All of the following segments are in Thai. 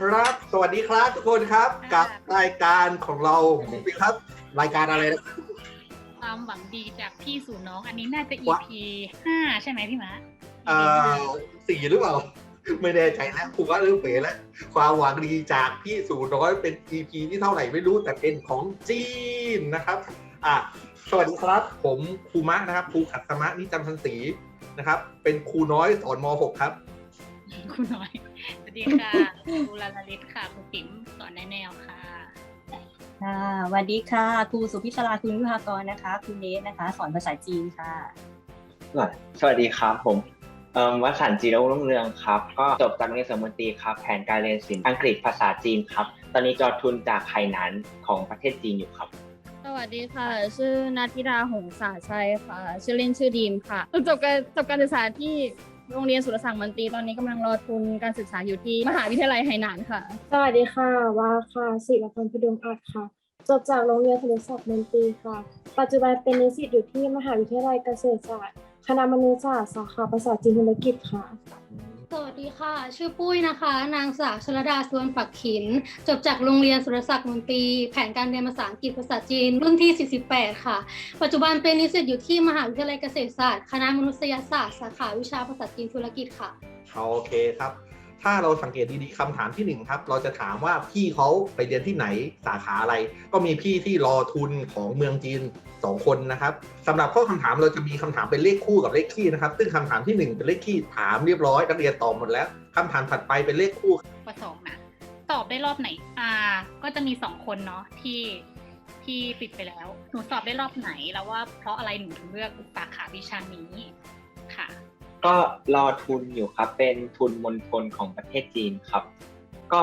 ครับ สวัสดีครับทุกคนครับค่ะกับรายการของเราครับ รายการอะไรนะความหวังดีจากพี่สู่น้อง อันนี้น่าจะ EP ห้าใช่ไหมพี่มะเอ่อสี่หรือเปล่า ไม่แน่ใจแล้วผมว่าเริ่มเป๋แล้ว ความหวังดีจากพี่สู่น้อยเป็น EP ที่เท่าไหร่ไม่รู้แต่เป็นของจีนนะครับอะสวัสดีครับ ผมครูมะนะครับครูขัตมะนิจันทร์พันศรีนะครับ เป็นครูน้อยสอนม .6 ครับ คุณน้อย สวัสดีค่ะครูลาลาลิศค่ะครูติ๋มสอนแนแนวค่ะค่ะสวัสดีค่ะครูสุพิชราคุณวิภากรนะคะครูเนสนะคะ สอนภาษาจีนค่ะ สวัสดีครับผมเอ่อวสันต์จีรวงศ์รุ่งเรืองครับ ก็จบจากโรงเรียนเสริมดนตรีครับ แผนการเรียนศิลป์อังกฤษภาษาจีนครับ ตอนนี้จอทุนจากไคหนานของประเทศจีนอยู่ครับสวัสดีค่ะ ชื่อนาทิดาหงษาชัยค่ะ ชื่อเล่นชื่อดีมค่ะ จบการจบการศึกษาที่ โรงเรียนสุรศักดิ์มันตรีตอนนี้กำลังรอทุนการศึกษาอยู่ที่มหาวิทยาลัยไหหนานค่ะ สวัสดีค่ะวาค่ะศิรพรพดุงอัดค่ะ จบจากโรงเรียนสุรศักดิ์มันตรีค่ะ ปัจจุบันเป็นนิสิตอยู่ที่มหาวิทยาลัยเกษตรศาสตร์ คณะมนุษยศาสตร์สาขาภาษาจีนธุรกิจค่ะ สวัสดีค่ะ ชื่อปุ้ยนะคะ นางสาวชลดาสวนปักขิน จบจากโรงเรียนสุรศักดิ์มนตรี แผนการเรียนภาษาอังกฤษภาษาจีน รุ่นที่ 48 ค่ะ ปัจจุบันเป็นนิสิตอยู่ที่มหาวิทยาลัยเกษตรศาสตร์ คณะมนุษยศาสตร์ สาขาวิชาภาษาจีนธุรกิจค่ะ โอเคครับ ถ้าเราสังเกตดีๆคำถามที่หนึ่งครับ เราจะถามว่าพี่เขาไปเรียนที่ไหนสาขาอะไร ก็มีพี่ที่รอทุนของเมืองจีนสองคนนะครับสำหรับข้อคำถามเราจะมีคำถามเป็นเลขคู่กับเลขคี่นะครับ ซึ่งคำถามที่หนึ่งเป็นเลขคี่ถามเรียบร้อยนักเรียนตอบหมดแล้วคำถามถัดไปเป็นเลขคู่ปสองนะตอบได้รอบไหน อ่า ก็จะมีสองคนเนาะที่ที่ปิดไปแล้ว หนูสอบได้รอบไหนแล้วว่าเพราะอะไรหนูถึงเลือกสาขาวิชานี้ ก็รอทุนอยู่ครับ เป็นทุนมณฑลของประเทศจีนครับ ก็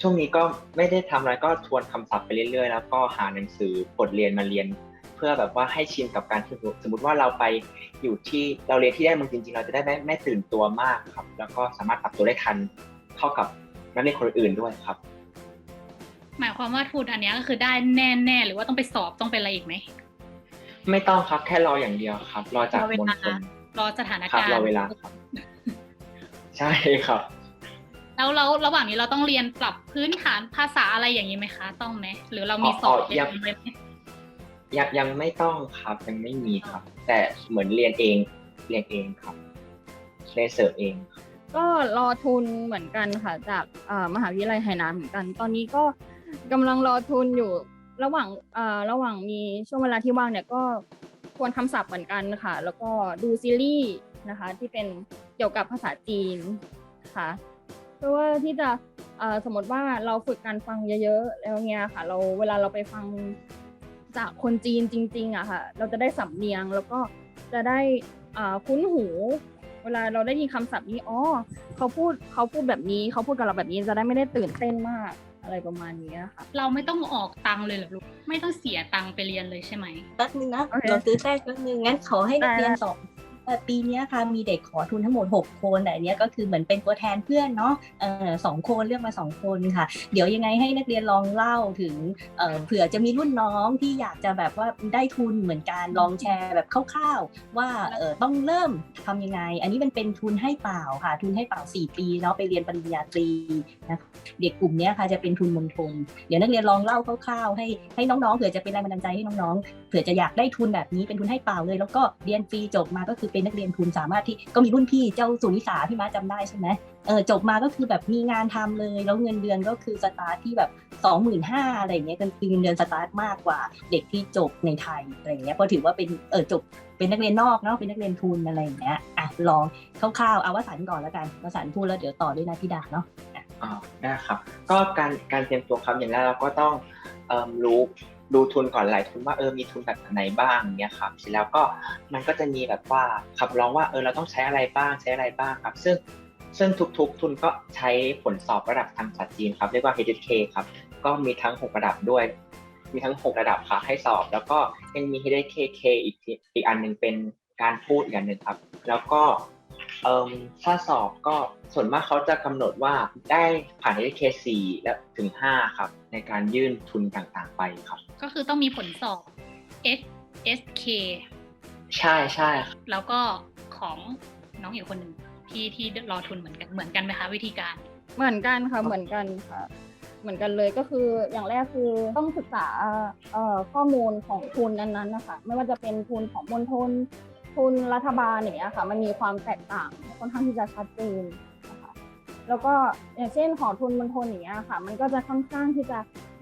ช่วงนี้ก็ไม่ได้ทำอะไรก็ทวนคำศัพท์ไปเรื่อยๆ แล้วก็หาหนังสือบทเรียนมาเรียน เพื่อแบบว่าให้ชินกับการที่สมมติว่าเราไปอยู่ที่เราเรียนที่ได้เมืองจริงๆ เราจะได้ไม่ไม่ตื่นตัวมากครับ แล้วก็สามารถปรับตัวได้ทันเท่ากับนักเรียนคนอื่นด้วยครับ หมายความว่าทุนอันเนี้ยก็คือได้แน่ๆหรือว่าต้องไปสอบต้องไปอะไรอีกไหมไม่ต้องครับแค่รออย่างเดียวครับ รอจากรอเวมณลาฑล รอสถานครับการณ์รอเวลาครับ ใช่ครับ แล้วแล้วระหว่างนี้เราต้องเรียนปรับพื้นฐานภาษาอะไรอย่างนี้ไหมคะ ต้องไหมหรือเรามีสอบอ๋อเรียัยงนไหมยังยังไม่ต้องครับยังไม่มีครับ แต่เหมือนเรียนเองเรียนเองครับเรียนเสริมเองครับก็รอทุนเหมือนกันค่ะ จากเอ่อมหาวิทยาลัยไหหนานเหมือนกัน ตอนนี้ก็กำลังรอทุนอยู่ระหว่างเอ่อระหว่างมีช่วงเวลาที่ว่างเนี่ยก็ ทวนคำศัพท์เหมือนกันค่ะ แล้วก็ดูซีรีส์นะคะ ที่เป็นเกี่ยวกับภาษาจีนค่ะเพราะว่าที่จะสมมติว่าเราฝึกการฟังเยอะๆแล้วเงี้ยค่ะ เราเวลาเราไปฟังจากคนจีนจริงๆอะค่ะ เราจะได้สำเนียงแล้วก็จะได้คุ้นหู เวลาเราได้ยินคำศัพท์นี้อ๋อเขาพูดเขาพูดแบบนี้เขาพูดกับเราแบบนี้จะได้ไม่ได้ตื่นเต้นมาก อะไรประมาณนี้ค่ะ เราไม่ต้องออกตังค์เลยเหรอลูก ไม่ต้องเสียตังค์ไปเรียนเลยใช่ไหม แป๊บนึงนะโอเคเราซื้อแทรกแป๊บนึงงั้นขอให้นักเรียนได้สองเอ่อ ปีนี้ค่ะมีเด็กขอทุนทั้งหมด 6 คนแต่อันเนี้ยก็คือเหมือนเป็นตัวแทนเพื่อนเนาะสองคนเลือกมา 2 คนค่ะ เดี๋ยวยังไงให้นักเรียนลองเล่าถึงเผื่อจะมีรุ่นน้องที่อยากจะแบบว่าได้ทุนเหมือนกันลองแชร์แบบคร่าวๆ ว่าต้องเริ่มทำยังไง อันนี้มันเป็นทุนให้เปล่าค่ะ ทุนให้เปล่า 4 ปีเนาะไปเรียนปริญญาตรีนะคะเด็กกลุ่มนี้ค่ะจะเป็นทุนมณฑลเดี๋ยวนักเรียนลองเล่าคร่าวๆให้ให้น้องๆเผื่อจะเป็นแรงบันดาลใจให้น้องๆเผื่อจะอยากได้ทุนแบบนี้เป็นทุนให้เปล่าเลย แล้วก็เรียนฟรีจบมาก็คือเป็นนักเรียนทุนสามารถที่ก็มีรุ่นพี่เจ้าสุนิสาพี่ม้าจำได้ใช่ไหมเออจบมาก็คือแบบมีงานทำเลย แล้วเงินเดือนก็คือสตาร์ทที่แบบสองหมื่นห้าอะไรเงี้ยกันคือเงินเดือนสตาร์ทมากกว่าเด็กที่จบในไทยอะไรเงี้ยเพราะถือว่าเป็นเออจบเป็นนักเรียนนอกเนาะเป็นนักเรียนทุนอะไรอย่างเงี้ยอะลองคร่าวๆเอาวสันก่อนแล้วกันวสันพูดแล้วเดี๋ยวต่อด้วยนะพี่ดาเนาะอ๋อได้ครับ ก็การการเตรียมตัวครับอย่างแรกเราก็ต้องรู้ ดูทุนก่อนหลายทุนว่าเออมีทุนแบบไหนบ้างเนี่ยครับเสร็จแล้วก็มันก็จะมีแบบว่าขับร้องว่าเออเราต้องใช้อะไรบ้างใช้อะไรบ้างครับ ซึ่งซึ่งทุกๆ ทุนก็ใช้ผลสอบระดับทางภาษาจีนครับเรียกว่า HSK ครับก็มีทั้ง 6 ระดับด้วย มีทั้ง 6 ระดับครับให้สอบ แล้วก็ยังมี HSKK อีกอีกอันหนึ่งเป็นการพูดอีกอันหนึ่งครับ แล้วก็ ถ้าสอบก็ส่วนมากเขาจะกำหนดว่าได้ผ่าน HSK 4และถึง 5 ครับ ในการยื่นทุนต่างๆไปครับ ก็คือต้องมีผลสอบ S S K ใช่ใช่ครับแล้วก็ของน้องอีกคนหนึ่งที่ที่รอทุนเหมือนกันเหมือนกันไหมคะวิธีการ เหมือนกันค่ะเหมือนกันค่ะ เหมือนกันเลยก็คืออย่างแรกคือต้องศึกษาเอ่อข้อมูลของทุนนั้นๆนะคะไม่ว่าจะเป็นทุนของมณฑล ทุนรัฐบาลอย่างเงี้ยค่ะ มันมีความแตกต่างค่อนข้างที่จะชัดเจนนะคะแล้วก็อย่างเช่นขอทุนมณฑลอย่างเงี้ยค่ะ มันก็จะค่อนข้างที่จะ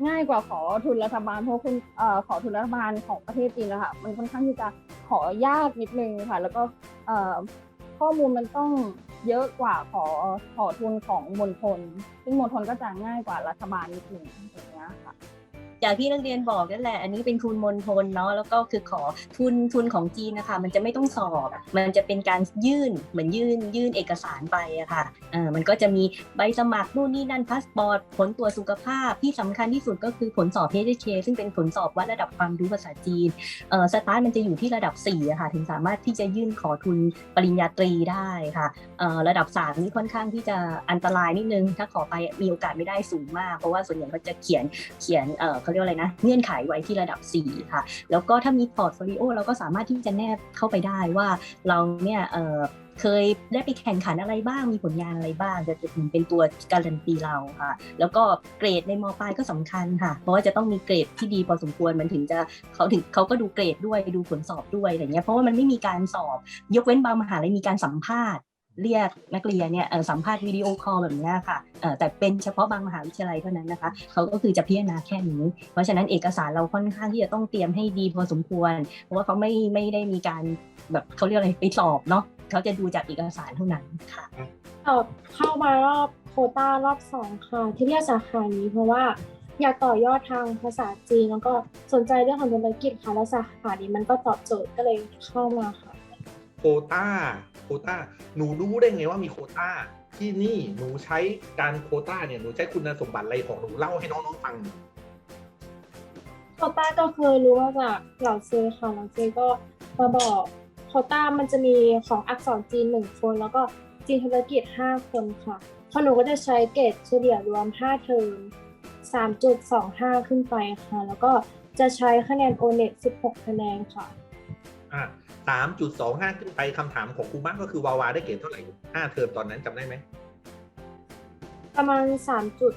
ง่ายกว่าขอทุนรัฐบาลเพราะคุณเอ่อขอทุนรัฐบาลของประเทศจีนนะคะมันค่อนข้างที่จะขอยากนิดนึงค่ะ แล้วก็เอ่อข้อมูลมันต้องเยอะกว่าขอขอทุนของมณฑลซึ่งมณฑลก็จะง่ายกว่ารัฐบาลนิดนึงอย่างเงี้ยค่ะ อย่างที่นักเรียนบอกนั่นแหละ อันนี้เป็นทุนมณฑลเนาะแล้วก็คือขอทุนทุนของจีนนะคะ มันจะไม่ต้องสอบ มันจะเป็นการยื่นเหมือนยื่นยื่นเอกสารไปอะค่ะเออมันก็จะมีใบสมัครนู่นนี่นั่นพาสปอร์ตผลตรวจสุขภาพที่สำคัญที่สุดก็คือผลสอบ PHK ซึ่งเป็นผลสอบวัดระดับความรู้ภาษาจีนเออสตาร์ทมันจะอยู่ที่ระดับ4อะค่ะถึงสามารถที่จะยื่นขอทุนปริญญาตรีได้ค่ะเอ่อระดับ 3 นี่ค่อนข้างที่จะอันตรายนิดนึง ถ้าขอไปมีโอกาสไม่ได้สูงมาก เพราะว่าส่วนใหญ่เขาจะเขียนเขียนเอ่อเขาเรียกอะไรนะ เงื่อนไขไว้ที่ระดับ 4 ค่ะ แล้วก็ถ้ามีพอร์ตโฟลิโอเราก็สามารถที่จะแนบเข้าไปได้ว่าเราเนี่ยเเคยได้ไปแข่งขันอะไรบ้าง มีผลงานอะไรบ้าง จะเป็นตัวการันตีเราค่ะ แล้วก็เกรดในมปลายก็สำคัญค่ะ เพราะว่าจะต้องมีเกรดที่ดีพอสมควร มันถึงจะเขาถึงเขาก็ดูเกรดด้วย ดูผลสอบด้วยอะไรเงี้ย เพราะว่ามันไม่มีการสอบ ยกเว้นบางมหาลัยมีการสัมภาษณ์ เรียกนักเรียนเนี่ยสัมภาษณ์วิดีโอคอลแบบนี้ค่ะแต่เป็นเฉพาะบางมหาวิทยาลัยเท่านั้นนะคะเขาก็คือจะพิจารณาแค่นี้ เพราะฉะนั้นเอกสารเราค่อนข้างที่จะต้องเตรียมให้ดีพอสมควร เพราะว่าเขาไม่ไม่ได้มีการแบบเขาเรียกอะไรไปสอบเนาะเขาจะดูจากเอกสารเท่านั้นค่ะสอบเข้ามารอบโคต้ารอบสองค่ะที่เรียกสาขานี้เพราะว่าอยากต่อยอดทางภาษาจีนแล้วก็สนใจเรื่องของธุรกิจค่ะแล้วสาขานี้มันก็ตอบโจทย์ก็เลยเข้ามาค่ะ โควต้าโควต้าหนูรู้ได้ไงว่ามีโควต้าที่นี่หนูใช้การโควต้าเนี่ยหนูใช้คุณสมบัติอะไรของหนูเล่าให้น้องๆฟังหน่อยโควต้าก็เคยรู้มาจากเหล่าซื้อค่ะเหล่าซื้อก็มาบอกโควต้ามันจะมีของอักษรจีนหนึ่งคน แล้วก็จีนธุรกิจห้าคนค่ะพอหนูก็จะใช้เกรดเฉลี่ยรวมห้าเทอมสามจุดสองห้าขึ้นไปค่ะ แล้วก็จะใช้คะแนนโอเน็ตสิบหกคะแนนค่ะอะ สามจุดสองห้าขึ้นไปคำถามของครูมากก็คือวาวาได้เกรดเท่าไหร่ห้าเทอมตอนนั้นจำได้ไหมประมาณสามจุด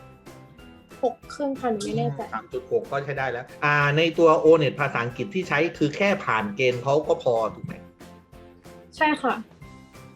หกขึ้นค่ะหนูไม่แน่ใจสามจุดหกก็ใช้ได้แล้ว อ่า ในตัวโอเน็ตภาษาอังกฤษที่ใช้คือแค่ผ่านเกณฑ์เขาก็พอถูกไหมใช่ค่ะ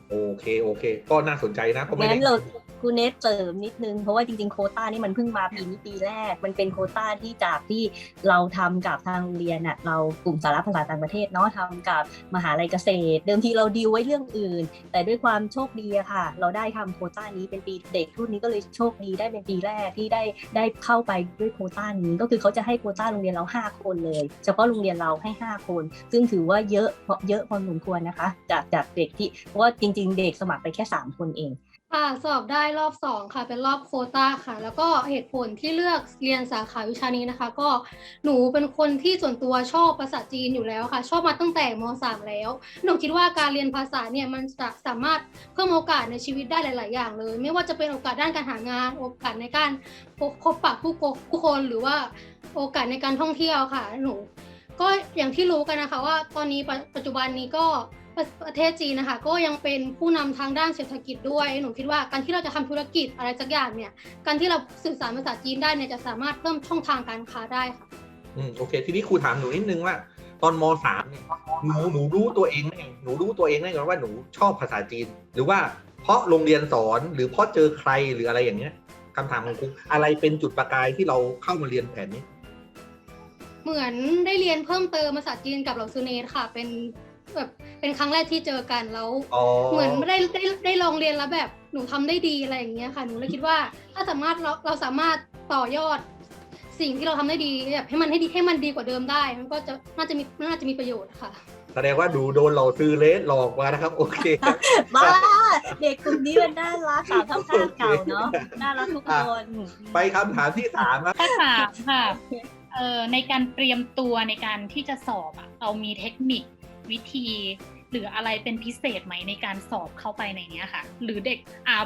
โอเค โอเค ก็น่าสนใจนะก็ไม่งั้ได้นเรา ครูเนสเสริมนิดนึง เพราะว่าจริงๆโคต้านี่มันเพิ่งมาปีนี้ปีแรก มันเป็นโคต้าที่จากที่เราทำกับทางโรงเรียนน่ะเรากลุ่มสาระภาษาต่างประเทศเนาะทำกับมหาลัยเกษตร เดิมทีเราดีลไว้เรื่องอื่น แต่ด้วยความโชคดีอะค่ะ เราได้ทำโคต้านี้เป็นปีเด็กรุ่นนี้ก็เลยโชคดีได้เป็นปีแรกที่ได้ได้เข้าไปด้วยโคต้านี้ก็คือเขาจะให้โคต้าโรงเรียนเราห้าคนเลย เฉพาะโรงเรียนเราให้ห้าคน ซึ่งถือว่าเยอะเพราะเยอะพอสมควรนะคะ จากจากเด็กที่เพราะว่าจริง ๆ เด็กสมัครไปแค่สามคนเอง ค่ะสอบได้รอบสองค่ะ เป็นรอบโควตาค่ะ แล้วก็เหตุผลที่เลือกเรียนสาขาวิชานี้นะคะ ก็หนูเป็นคนที่ส่วนตัวชอบภาษาจีนอยู่แล้วค่ะ ชอบมาตั้งแต่ม .3 แล้ว หนูคิดว่าการเรียนภาษาเนี่ยมันจะสามารถเพิ่มโอกาสในชีวิตได้หลาย ๆ อย่างเลย ไม่ว่าจะเป็นโอกาสด้านการหางาน โอกาสในการพบปะผู้คนผู้คนหรือว่าโอกาสในการท่องเที่ยวค่ะ หนู ก็อย่างที่รู้กันนะคะว่าตอนนี้ปัจจุบันนี้ก็ ประประเทศจีนนะคะ ก็ยังเป็นผู้นำทางด้านเศรษฐกิจด้วย หนูคิดว่าการที่เราจะทำธุรกิจอะไรสักอย่างเนี่ย การที่เราสื่อสารภาษาจีนได้เนี่ยจะสามารถเพิ่มช่องทางการค้าได้ค่ะ อืมโอเค ทีนี้ครูถามหนูนิดนึงว่า ตอนมสามเนี่ยหนูหนูรู้ตัวเองได้ไงหนูรู้ตัวเองได้ไงว่าหนูชอบภาษาจีน หรือว่าเพราะโรงเรียนสอนหรือเพราะเจอใครหรืออะไรอย่างเงี้ยคำถามของครูอะไรเป็นจุดประกายที่เราเข้ามาเรียนแผนนี้ เหมือนได้เรียนเพิ่มเติมภาษาจีนกับเหล่าซูเนตค่ะ เป็น แบบเป็นครั้งแรกที่เจอกันแล้ว อ๋อเหมือนได้ได้ได้ลองเรียนแล้วแบบหนูทำได้ดีอะไรอย่างเงี้ยค่ะหนูเลยคิดว่า ถ้าสามารถเราเราสามารถต่อยอด สิ่งที่เราทำได้ดีแบบให้มันให้ดีให้มันดีกว่าเดิมได้ มันก็จะน่าจะมีน่าจะมีประโยชน์ค่ะ แสดงว่าดูโดนเราซื้อเลสหลอกมานะครับ โอเค บ้าเด็กกลุ่มนี้มันน่ารักสาวเท่าข้างเก่าเนาะน่ารักทุกคนไปคำถามที่สามครับถ้าถามค่ะ เอ่อในการเตรียมตัวในการที่จะสอบอะเรามีเทคนิค วิธีหรืออะไรเป็นพิเศษไหมในการสอบเข้าไปในเนี้ยค่ะ หรือเด็กอา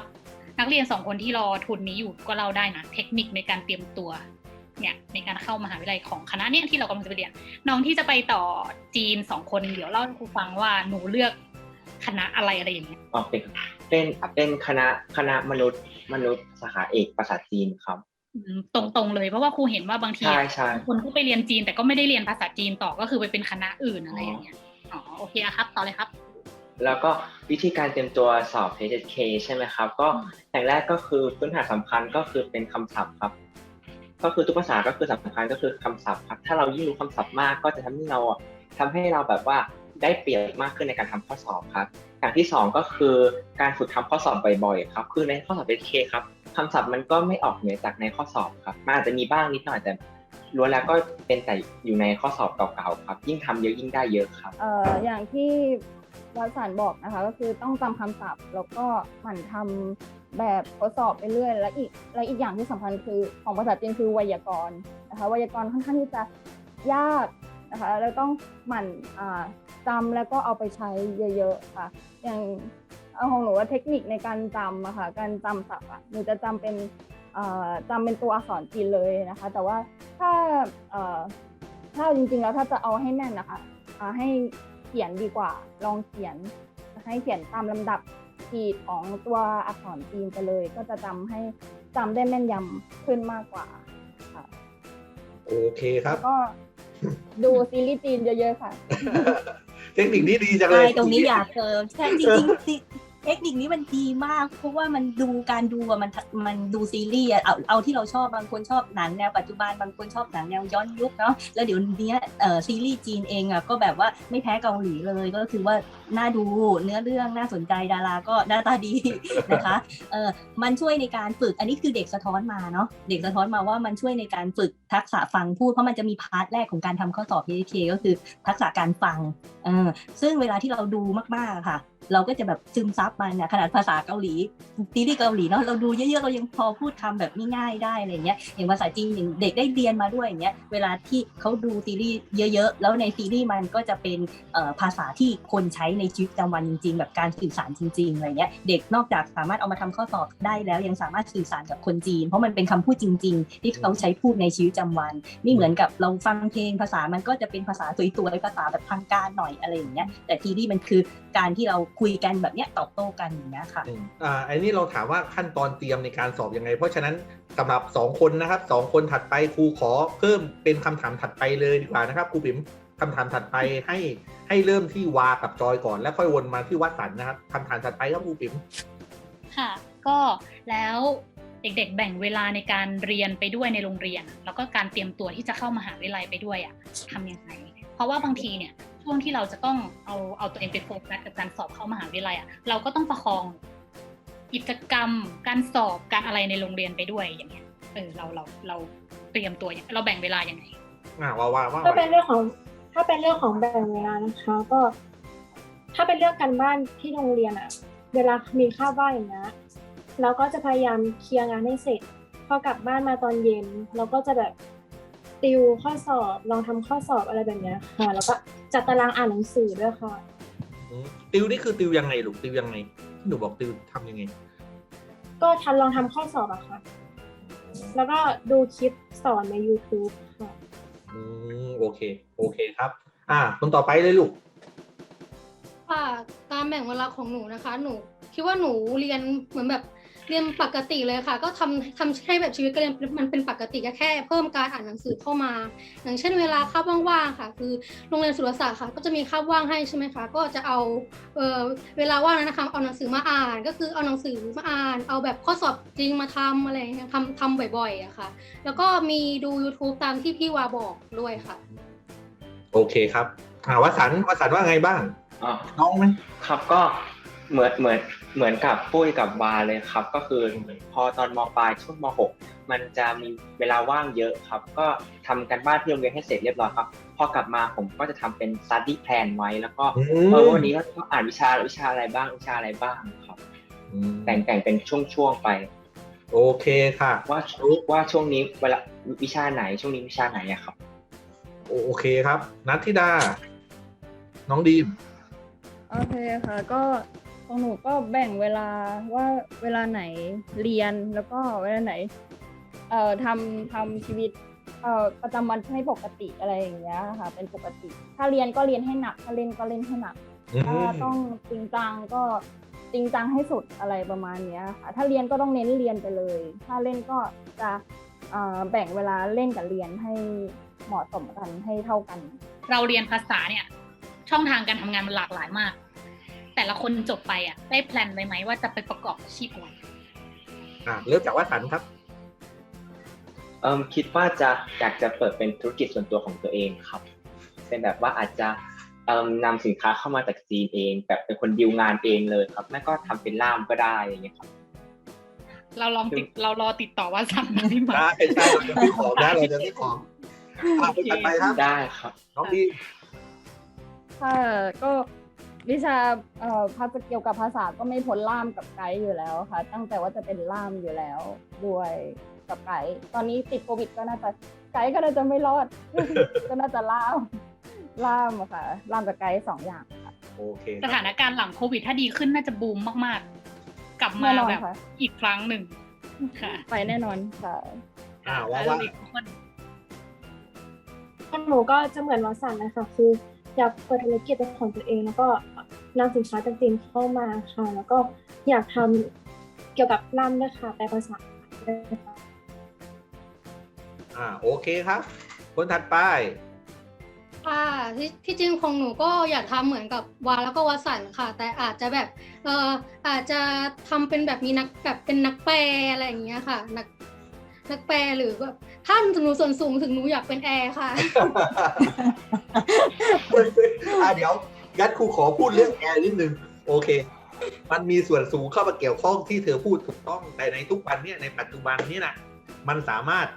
นักเรียนสองคนที่รอทุนนี้อยู่ก็เล่าได้นะเทคนิคในการเตรียมตัวเนี่ยในการเข้ามหาวิทยาลัยของคณะเนี้ยที่เรากำลังจะไปเรียนน้องที่จะไปต่อจีนสองคนเดี๋ยวเล่าให้ครูฟังว่าหนูเลือกคณะอะไรอะไรอย่างเงี้ยอ๋อเป็นเป็นเป็นคณะคณะมนุษย์มนุษย์สาขาเอกภาษาจีนครับอืมตรงๆเลยเพราะว่าครูเห็นว่าบางทีใช่ใช่คนก็ไปเรียนจีนแต่ก็ไม่ได้เรียนภาษาจีนต่อก็คือไปเป็นคณะอื่นอะไรอย่างเงี้ย อ๋อโอเคครับต่อเลยครับ แล้วก็วิธีการเตรียมตัวสอบ HSK ใช่ไหมครับ ก็อย่างแรกก็คือพื้นฐานสำคัญก็คือเป็นคำศัพท์ครับ ก็คือทุกภาษาก็คือสำคัญก็คือคำศัพท์ครับ ถ้าเรายิ่งรู้คำศัพท์มากก็จะทำให้เราทำให้เราแบบว่าได้เปรียบมากขึ้นในการทำข้อสอบครับ อย่างที่สองก็คือการฝึกทำข้อสอบบ่อยๆครับ คือในข้อสอบ HSK ครับคำศัพท์มันก็ไม่ออกเหนือจากในข้อสอบครับ มันอาจจะมีบ้างนิดหน่อยแต่ ล้วนแล้วก็เป็นแต่อยู่ในข้อสอบเก่าๆครับ ยิ่งทำเยอะยิ่งได้เยอะครับ เอ่ออย่างที่วัดสารบอกนะคะ ก็คือต้องจำคำศัพท์ แล้วก็หมั่นทำแบบทดสอบไปเรื่อย และอีกและอีกอย่างที่สำคัญคือของภาษาจีนคือไวยากรณ์นะคะไวยากรณ์ค่อนข้างที่จะยากนะคะแล้วต้องหมั่นอ่าจำแล้วก็เอาไปใช้เยอะๆค่ะ อย่างเอาของหนูว่าเทคนิคในการจำอะค่ะการจำศัพท์อะหนูจะจำเป็น จำเป็นตัวอักษรจีนเลยนะคะ แต่ว่าถ้าเอ่อถ้าจริงๆแล้วถ้าจะเอาให้แม่นนะคะอ่าให้เขียนดีกว่าลองเขียน ให้เขียนตามลำดับขีดของตัวอักษรจีนไปเลย ก็จะจำให้จำได้แม่นยำขึ้นมากกว่าค่ะโอเคครัแล้บวก็ดูซีรีส์จีนเยอะๆค่ะ เทคนิคนี้ดีจังเลใช่ยตรงนี้อยากเติมใช่จริงๆสิ เทคนิคนี้มันดีมาก เพราะว่ามันดูการดูอะมันมันดูซีรีส์อะเอาเอาที่เราชอบบางคนชอบหนังแนวปัจจุบันบางคนชอบหนังแนวย้อนยุคเนาะแล้วเดี๋ยวนี้เอ่อซีรีส์จีนเองอะก็แบบว่าไม่แพ้เกาหลีเลย ก็คือว่าน่าดูเนื้อเรื่องน่าสนใจดาราก็หน้าตาดีนะคะเออมันช่วยในการฝึกอันนี้คือเด็กสะท้อนมาเนาะเด็กสะท้อนมาว่ามันช่วยในการฝึกทักษะฟังพูดเพราะมันจะมีพาร์ทแรกของการทำข้อสอบ PK ก็คือทักษะการฟังเออซึ่งเวลาที่เราดูมากๆค่ะ เราก็จะแบบซึมซับมันเนี่ยขนาดภาษาเกาหลีซีรีส์เกาหลีเนาะเราดูเยอะๆเรายังพอพูดคำแบบง่ายๆได้อะไรเงี้ยอย่างภาษาจีนอย่างเด็กได้เรียนมาด้วยอย่างเงี้ยเวลาที่เขาดูซีรีส์เยอะๆ แล้วในซีรีส์มันก็จะเป็นภาษาที่คนใช้ในชีวิตประจำวันจริง ๆ แบบการสื่อสารจริงๆอะไรเงี้ยเด็กนอกจากสามารถเอามาทำข้อสอบได้แล้วยังสามารถสื่อสารกับคนจีน เพราะมันเป็นคำพูดจริง ๆ ที่เขาใช้พูดในชีวิตประจำวันนี่เหมือนกับเราฟังเพลงภาษามันก็จะเป็นภาษาสวยๆภาษาแบบทางการหน่อยอะไรอย่างเงี้ยแต่ซีรีส์มันคือ การที่เราคุยกันแบบเนี้ยตอบโต้กันอย่างเงี้ยค่ะอืมอ่าอันนี้เราถามว่าขั้นตอนเตรียมในการสอบยังไง เพราะฉะนั้นสำหรับสองคนนะครับสองคนถัดไปครูขอเพิ่มเป็นคำถามถัดไปเลยดีกว่านะครับครูปิ๋มคำถามถัดไปให้ให้เริ่มที่วากับจอยก่อน แล้วค่อยวนมาที่วัดสันนะครับคำถามถัดไปครับครูปิ๋มค่ะ ก็แล้วเด็กๆ แบ่งเวลาในการเรียนไปด้วยในโรงเรียน แล้วก็การเตรียมตัวที่จะเข้ามหาวิทยาลัยไปด้วยอะทำยังไงเพราะว่าบางทีเนี่ย ช่วงที่เราจะต้องเอาเอาตัวเองไปโฟกัสกับการสอบเข้ามหาวิทยาลัยอะเราก็ต้องประคองกิจกรรม การสอบการอะไรในโรงเรียนไปด้วยอย่างเงี้ยเออเราเราเราเตรียมตัวยังเราแบ่งเวลายังไงอ่าว่าว่าว่าถ้าเป็นเรื่องของ ถ้าเป็นเรื่องของแบ่งเวลานะคะ ก็ ถ้าเป็นเรื่องการบ้านที่โรงเรียนอะเวลามีคาบว่างอย่างเงี้ยเราก็จะพยายามเคลียร์งานให้เสร็จพอกลับบ้านมาตอนเย็น เราก็จะแบบ ติวข้อสอบลองทำข้อสอบอะไรแบบเนี้ยค่ะ แล้วก็จัดตารางอ่านหนังสือด้วยค่ะ อืมติวนี่คือติวยังไงลูกติวยังไงที่หนูบอกติวทำยังไง ก็ทันลองทำข้อสอบอะค่ะ แล้วก็ดูคลิปสอนใน YouTube ค่ะ อืมโอเค โอเคครับ อ่าคนต่อไปเลยลูก ค่ะการแบ่งเวลาของหนูนะคะ หนูคิดว่าหนูเรียนเหมือนแบบ เรียนปกติเลยค่ะ ก็ทำทำให้แบบชีวิตก็เรียนมันเป็นปกติก็แค่เพิ่มการอ่านหนังสือเข้ามา อย่างเช่นเวลาคาบว่างๆค่ะ คือโรงเรียนสุรศาสตร์ค่ะ ก็จะมีคาบว่างให้ใช่ไหมคะ ก็จะเอาเออเวลาว่างนั้นนะคะเอาหนังสือมาอ่าน ก็คือเอาหนังสือมาอ่าน เอาแบบข้อสอบจริงมาทำอะไรอย่างเงี้ยทำทำบ่อยๆอะค่ะ แล้วก็มีดู YouTube ตามที่พี่วาบอกด้วยค่ะ โอเคครับอ่าวสันต์วสันต์ว่าไงบ้างอ๋อน้องไหมครับก็ เหมือนเหมือนเหมือนกับปุ้ยกับวาเลยครับ ก็คือพอตอนมปลายช่วงมหกมันจะมีเวลาว่างเยอะครับ ก็ทำกันบ้านที่โรงเรียนให้เสร็จเรียบร้อยครับพอกลับมาผมก็จะทำเป็น study plan ไว้แล้วก็อืเออมวันนี้ก็ต้องอ่านวิชาวิชาอะไรบ้างวิชาอะไรบ้างครับอืมแบ่งแบ่งเป็นช่วงๆไป โอเคค่ะ ว่าว่าช่วงนี้เวลาวิชาไหนช่วงนี้วิชาไหนอะครับ โอโอเคครับ นัทธิดา น้องดีมโอเคค่ะ ก็ ของหนูก็แบ่งเวลาว่าเวลาไหนเรียนแล้วก็เวลาไหนเอ่อทำทำชีวิตเอ่อประจำวันให้ปกติอะไรอย่างเงี้ยค่ะ เป็นปกติ ถ้าเรียนก็เรียนให้หนัก ถ้าเล่นก็เล่นให้หนัก อืมถ้าต้องจริงจังก็จริงจังให้สุดอะไรประมาณเนี้ยค่ะถ้าเรียนก็ต้องเน้นเรียนไปเลย ถ้าเล่นก็จะเอ่อแบ่งเวลาเล่นกับเรียนให้เหมาะสมกันให้เท่ากัน เราเรียนภาษาเนี่ย ช่องทางการทำงานมันหลากหลายมาก แต่ละคนจบไปอะ ได้แพลนไว้ไหมว่าจะไปประกอบอาชีพอะไรอ่าเริ่มจากว่าสันครับเอิมคิดว่าจะอยากจะเปิดเป็นธุรกิจส่วนตัวของตัวเองครับ เป็นแบบว่าอาจจะเอิมนำสินค้าเข้ามาจากจีนเอง แบบเป็นคนดีลงานเองเลยครับไม่ก็ทำเป็นล่ามก็ได้อย่างเงี้ยครับเราลองติดเรารอติดต่อว่าสั่งนะพี่หมาได้ใช่เราจะซื้อของนะเราจะซื้อของอ่าคนถัดไปครับได้ครับน้องดีค่ะก็ วิชาเอ่อภาษาเกี่ยวกับภาษาก็ไม่พ้นล่ามกับไกด์อยู่แล้วค่ะ ตั้งแต่ว่าจะเป็นล่ามอยู่แล้วด้วยกับไกด์ตอนนี้ติดโควิดก็น่าจะไกด์ก็น่าจะไม่รอด ก็น่าจะล่ามล่ามอะค่ะล่ามกับไกด์สองอย่างค่ะ โอเคสถานการณ์หลังโควิดถ้าดีขึ้นน่าจะบูมมาก ๆ กลับมาแน่นอนแบบค่ะ อีกครั้งหนึ่งค่ะไปแน่นอนค่ะ อ่าว่าแล้วว่า อีกคน ของหนูก็จะเหมือนวสันต์นะคะคือ อยากเปิดธุรกิจเป็นของตัวเอง แล้วก็นำสินค้าจากจีนเข้ามาค่ะ แล้วก็อยากทำเกี่ยวกับล่ามด้วยค่ะแปลภาษาด้วยค่ะอ่าโอเคครับ คนถัดไปค่ะที่ที่จริงของหนูก็อยากทำเหมือนกับวาแล้วก็วสันค่ะ แต่อาจจะแบบเอ่ออาจจะทำเป็นแบบมีนักแบบเป็นนักแปลอะไรอย่างเงี้ยค่ะ นัก นักแปลหรือแบบถ้าหนูส่วนสูงถึงหนูอยากเป็นแอร์ค่ะ อ่าเดี๋ยวงั้นครูขอพูดเรื่องแอร์นิดนึง โอเค มันมีส่วนสูงเข้ามาเกี่ยวข้องที่เธอพูดถูกต้องแต่ในทุกวันเนี่ยในปัจจุบันนี่นะมันสามารถ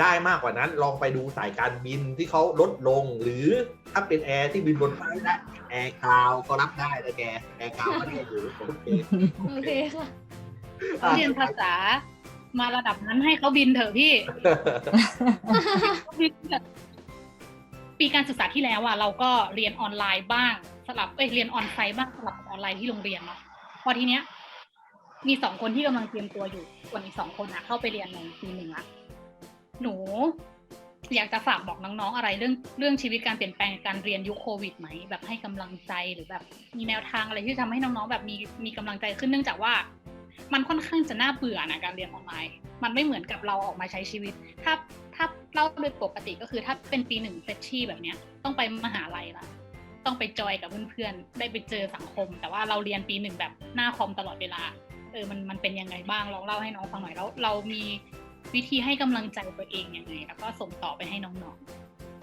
ได้มากกว่านั้น ลองไปดูสายการบินที่เขาลดลง หรือถ้าเป็นแอร์ที่บินบนฟ้าได้แอร์คลาวก็รับได้นะแกแอร์คลาวก็ได้อยู่โอเคโอเคค่ะเขาเรียนภาษา มาระดับนั้นให้เขาบินเถอะพี่ ปีการศึกษาที่แล้วอะเราก็เรียนออนไลน์บ้าง สลับเอ้ยเรียนออนไซต์บ้างสลับกับออนไลน์ที่โรงเรียนเนาะพอทีเนี้ย มีสองคนที่กำลังเตรียมตัวอยู่ส่วนอีกสองคนอะ เข้าไปเรียนในปีหนึ่งละหนู อยากจะฝากบอกน้องๆอะไรเรื่องเรื่องชีวิตการเปลี่ยนแปลงการเรียนยุคโควิดไหมแบบให้กำลังใจหรือแบบ มีแนวทางอะไรที่ทำให้น้องๆแบบมีมีกำลังใจขึ้นเนื่องจากว่า มันค่อนข้างจะน่าเบื่อนะการเรียนออนไลน์ มันไม่เหมือนกับเราออกมาใช้ชีวิต ถ้าถ้าเล่าโดยปกติก็คือถ้าเป็นปีหนึ่งเฟชชี่แบบเนี้ยต้องไปมหาลัยละต้องไปจอยกับเพื่อนๆ ได้ไปเจอสังคม แต่ว่าเราเรียนปีหนึ่งแบบหน้าคอมตลอดเวลา เออ มันมันเป็นยังไงบ้าง ลองเล่าให้น้องฟังหน่อย แล้วเรามีวิธีให้กำลังใจตัวเองยังไง แล้วก็ส่งต่อไปให้น้อง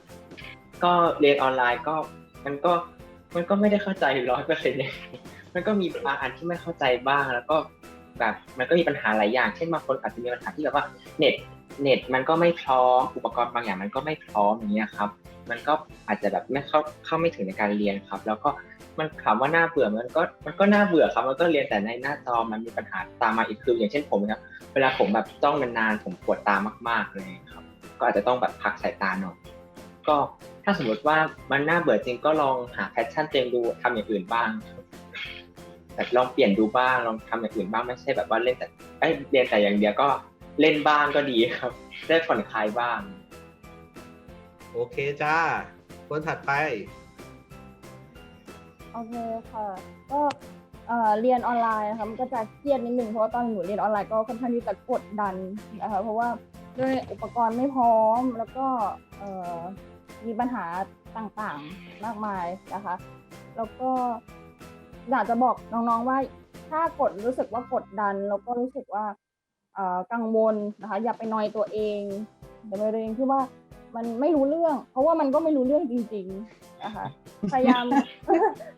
ๆ ก็เรียนออนไลน์ก็มันก็มันก็ไม่ได้เข้าใจร้อยเปอร์เซ็นต์เลยมันก็มีบางอันที่ไม่เข้าใจบ้าง แล้วก็ แบบมันก็มีปัญหาหลายอย่าง เช่นบางคนอาจจะมีปัญหาที่แบบว่าเน็ตเน็ตมันก็ไม่พร้อมอุปกรณ์บางอย่างมันก็ไม่พร้อมอย่างเงี้ยครับ มันก็อาจจะแบบไม่เข้าเข้าไม่ถึงในการเรียนครับ แล้วก็มันถามว่าน่าเบื่อมันก็มันก็น่าเบื่อครับมันก็เรียนแต่ในหน้าจอมันมีปัญหาตามมาอีกคืออย่างเช่นผมนะครับเวลาผมแบบจ้องนานๆผมปวดตามากๆเลยครับ ก็อาจจะต้องแบบพักสายตาหน่อยก็ถ้าสมมติว่ามันน่าเบื่อจริงก็ลองหาแพชชั่นเต็มดูทำอย่างอื่นบ้าง แบบลองเปลี่ยนดูบ้างลองทำอย่างอื่นบ้างไม่ใช่แบบว่าเล่นแต่เอ้ยเรียนแต่อย่างเดียวก็เล่นบ้างก็ดีครับ ได้ผ่อนคลายบ้าง โอเคจ้า คนถัดไป โอเคค่ะ ก็เอ่อเรียนออนไลน์นะคะมันก็จะเครียดนิดนึงเพราะว่าตอนหนูเรียนออนไลน์ก็ค่อนข้างที่จะกดดันนะคะเพราะว่าด้วยอุปกรณ์ไม่พร้อมแล้วก็เอ่อมีปัญหาต่างๆมากมายนะคะ แล้วก็ อยากจะบอกน้องๆว่า ถ้ากดรู้สึกว่ากดดัน แล้วก็รู้สึกว่ากังวลนะคะ อย่าไปนอยตัวเองอย่าไปนอยตัวเองที่ว่ามันไม่รู้เรื่อง เพราะว่ามันก็ไม่รู้เรื่องจริงๆนะคะพยายาม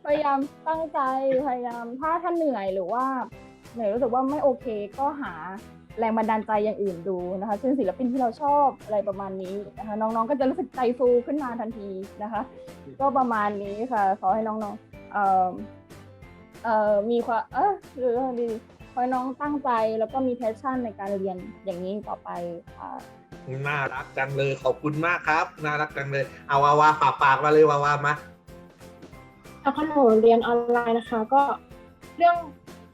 พยายามตั้งใจพยายามถ้าท่านเหนื่อยหรือว่าเหนื่อยรู้สึกว่าไม่โอเค ก็หาแรงบันดาลใจอย่างอื่นดูนะคะเช่นศิลปินที่เราชอบอะไรประมาณนี้นะคะ น้องๆก็จะรู้สึกใจฟูขึ้นมาทันทีนะคะ ก็ประมาณนี้ค่ะ ขอให้น้องๆ เอ่อเอ่อมีความเออหรือดีขอให้น้องตั้งใจแล้วก็มีแพชชั่นในการเรียนอย่างนี้ต่อไปค่ะน่ารักจังเลยขอบคุณมากครับ น่ารักจังเลย เอาวาวาฝากปากมาเลยวาวามาแล้วพอหนูเรียนออนไลน์นะคะ ก็เรื่อง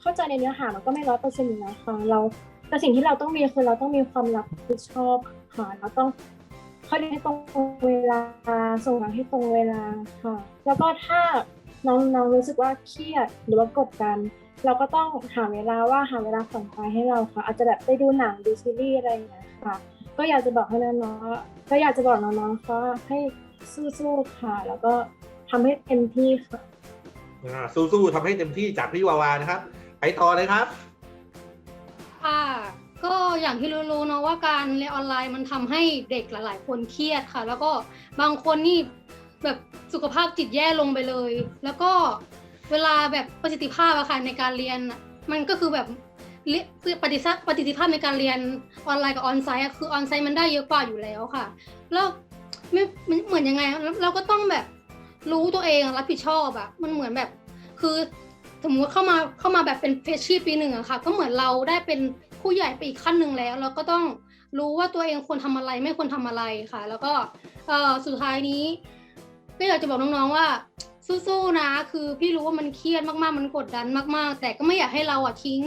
เข้าใจในเนื้อหามันก็ไม่ร้อยเปอร์เซ็นต์นะคะเราแต่สิ่งที่เราต้องมีคือเราต้องมีความรับผิดชอบค่ะเราต้องเข้าเรียนให้ตรงเวลาส่งงานให้ตรงเวลาค่ะ แล้วก็ถ้า น้องๆรู้สึกว่าเครียดหรือว่ากดดันเราก็ต้องหาเวลาว่าหาเวลาผ่อนคลายให้เราค่ะ อาจจะแบบไปดูหนังดูซีรีส์อะไรอย่างเงี้ยค่ะ ก็อยากจะบอกให้น้องๆก็อยากจะบอกน้องๆค่ะให้สู้ๆค่ะ แล้วก็ทำให้เต็มที่ค่ะอ่าสู้ๆทำให้เต็มที่จากพี่วาวานะครับ ไปต่อเลยครับค่ะก็อย่างที่รู้ๆเนาะว่าการเรียนออนไลน์มันทำให้เด็กหลาย ๆ คนเครียดค่ะ แล้วก็บางคนนี่แบบ สุขภาพจิตแย่ลงไปเลย แล้วก็เวลาแบบประสิทธิภาพอะค่ะในการเรียนอะมันก็คือแบบเรียประสิทธิภาพประสิทธิภาพในการเรียนออนไลน์กับออนไซต์อะคือออนไซต์มันได้เยอะกว่าอยู่แล้วค่ะ แล้วไม่มันเหมือนยังไงเราก็ต้องแบบรู้ตัวเองรับผิดชอบอะมันเหมือนแบบ คือสมมติเข้ามาเข้ามาแบบเป็นเฟชชี่ปีหนึ่งอะค่ะ ก็เหมือนเราได้เป็นผู้ใหญ่ไปอีกขั้นหนึ่งแล้ว เราก็ต้องรู้ว่าตัวเองควรทำอะไรไม่ควรทำอะไรค่ะ แล้วก็เออสุดท้ายนี้ ก็อยากจะบอกน้องๆว่า สู้ๆนะ คือพี่รู้ว่ามันเครียดมากๆ มันกดดันมากๆ แต่ก็ไม่อยากให้เราอะทิ้ง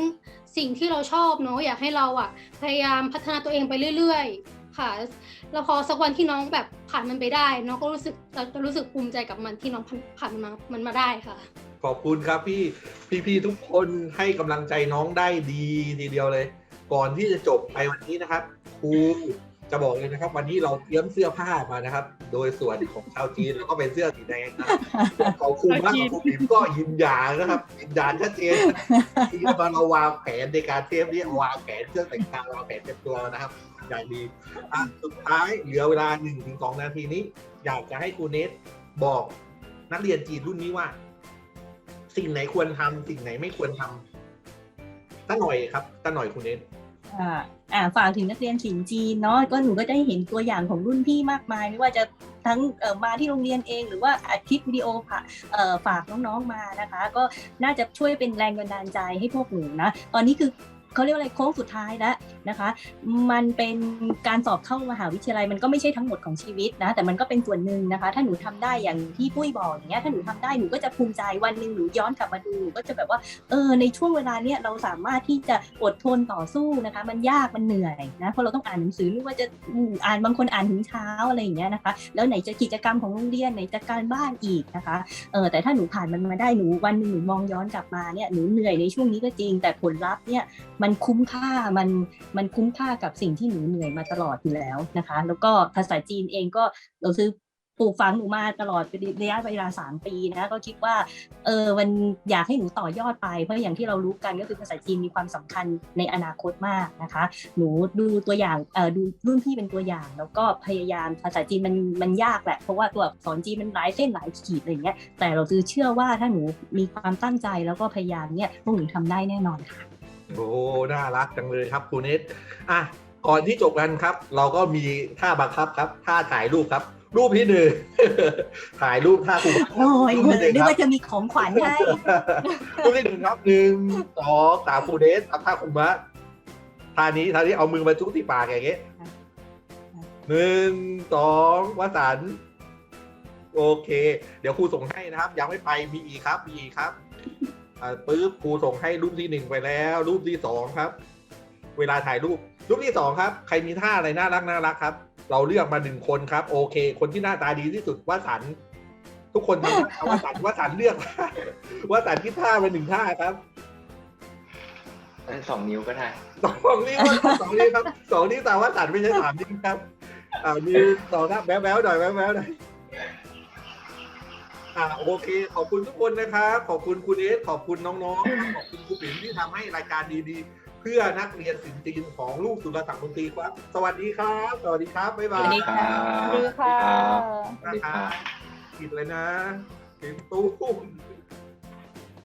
สิ่งที่เราชอบเนาะอยากให้เราอะพยายามพัฒนาตัวเองไปเรื่อยๆ ค่ะ แล้วพอสักวันที่น้องแบบผ่านมันไปได้น้องก็รู้สึกเราจะรู้สึกภูมิใจกับมันที่น้องผ่านมันมามันมาได้ค่ะ ขอบคุณครับพี่พี่ๆทุกคนให้กำลังใจน้องได้ดีทีเดียวเลย ก่อนที่จะจบไปวันนี้นะครับครู จะบอกเลยนะครับ วันนี้เราเตรียมเสื้อผ้ามานะครับ โดยส่วนของชาวจีนแล้วก็เป็นเสื้อสีแดงนะครับเขาคุมมากกว่าครูบิมก็ยินยานนะครับยินยานชัดเจนที่มาเราวางแผนในการเทปนี้วางแผนเครื่องแต่งกายวางแผนเต็มตัวนะครับ อย่างดีอะสุดท้ายเหลือเวลาหนึ่งถึงสองนาทีนี้ อยากจะให้ครูเนทบอกนักเรียนจีนรุ่นนี้ว่า สิ่งไหนควรทำสิ่งไหนไม่ควรทำตั้งหน่อยครับตั้งหน่อยคุณเนท อ่าฝากถึงนักเรียนศิลป์จีนเนาะก็หนูก็ได้เห็นตัวอย่างของรุ่นพี่มากมาย ไม่ว่าจะทั้งมาที่โรงเรียนเองหรือว่าอัดคลิปวิดีโอผ่าเอ่อฝากน้องๆมานะคะ ก็น่าจะช่วยเป็นแรงบันดาลใจให้พวกหนูนะ ตอนนี้คือ เขาเรียกว่าอะไรโค้งสุดท้ายแล้วนะคะ มันเป็นการสอบเข้ามหาวิทยาลัยมันก็ไม่ใช่ทั้งหมดของชีวิตนะแต่มันก็เป็นส่วนหนึ่งนะคะ ถ้าหนูทำได้อย่างที่ปุ้ยบอกอย่างเงี้ยถ้าหนูทำได้หนูก็จะภูมิใจวันหนึ่งหนูย้อนกลับมาดูหนูก็จะแบบว่าเออในช่วงเวลาเนี้ยเราสามารถที่จะอดทนต่อสู้นะคะ มันยากมันเหนื่อยนะเพราะเราต้องอ่านหนังสือไม่ว่าจะอ่านบางคนอ่านถึงเช้าอะไรอย่างเงี้ยนะคะ แล้วไหนจะกิจกรรมของโรงเรียนไหนจะการบ้านอีกนะคะเออแต่ถ้าหนูผ่านมันมาได้หนูวันหนึ่งหนูมองย้อนกลับมาเนี่ยหนูเหนื่อยในช่วงนี้ก็จริงแต่ผลลัพธ์เนี่ยมันคุ้มค่ามันมันคุ้มค่ากับสิ่งที่หนูเหนื่อยมาตลอดอยู่แล้วนะคะ แล้วก็ภาษาจีนเองก็เราซื้อปลูกฝังหนูมาตลอดเป็นระยะเวลาสามปีนะก็คิดว่าเออมันอยากให้หนูต่อยอดไป เพราะอย่างที่เรารู้กันก็คือภาษาจีนมีความสำคัญในอนาคตมากนะคะ หนูดูตัวอย่างเออดูรุ่นพี่เป็นตัวอย่าง แล้วก็พยายามภาษาจีนมันมันยากแหละเพราะว่าตัวอักษรจีนมันหลายเส้นหลายขีดอะไรเงี้ยแต่เราคือเชื่อว่าถ้าหนูมีความตั้งใจแล้วก็พยายามเนี่ยพวกหนูทำได้แน่นอนค่ะ โอ้น่ารักจังเลยครับคุณเนทอะก่อนที่จบกันครับ เราก็มีท่าบังคับครับท่าถ่ายรูปครับ รูปที่หนึ่งถ่ายรูปท่าครูบาโอ้ยรูปที่หนึ่งนึกครับว่าจะมีของขวัญให้รูปที่หนึ่งครับหนึ่งสองสามครูเนททำท่าคุมะท่านี้ท่านี้เอามือมาจุ๊บที่ปากอย่างเงี้ยหนึ่งสองวสันต์โอเค เดี๋ยวครูส่งให้นะครับ ยังไม่ไปมีอีกครับ มีอีกครับ อ่าปึ๊บครูส่งให้รูปที่หนึ่งไปแล้ว รูปที่สองครับ เวลาถ่ายรูป รูปที่สองครับ ใครมีท่าอะไรน่ารักน่ารักครับ เราเลือกมาหนึ่งคนครับ โอเค คนที่หน้าตาดีที่สุดวสันต์ทุกคนทำได้ครับวสันต์วสันต์เลือกวสันต์ที่ท่ามาหนึ่งท่าครับอันสองนิ้วก็ได้สองนิ้วครับสองนิ้วครับสองนิ้วแต่ว่าสันไม่ใช่สามนิ้วครับอ่านิ้วสองครับแบ๊วแบ๊วๆหน่อยแบ๊วแบ๊วๆหน่อย อ่าโอเค ขอบคุณทุกคนนะครับ ขอบคุณคุณเอสขอบคุณน้องๆนะครับขอบคุณครูปิ๋มที่ทำให้รายการดีๆ เพื่อนักเรียนสินจีนของลูกสุรศักดิ์มนตรีครับ สวัสดีครับ สวัสดีครับ บ๊ายบายสวัสดีค่ะดีค่ะสวัสดีครับผิดเลยนะปิดตู้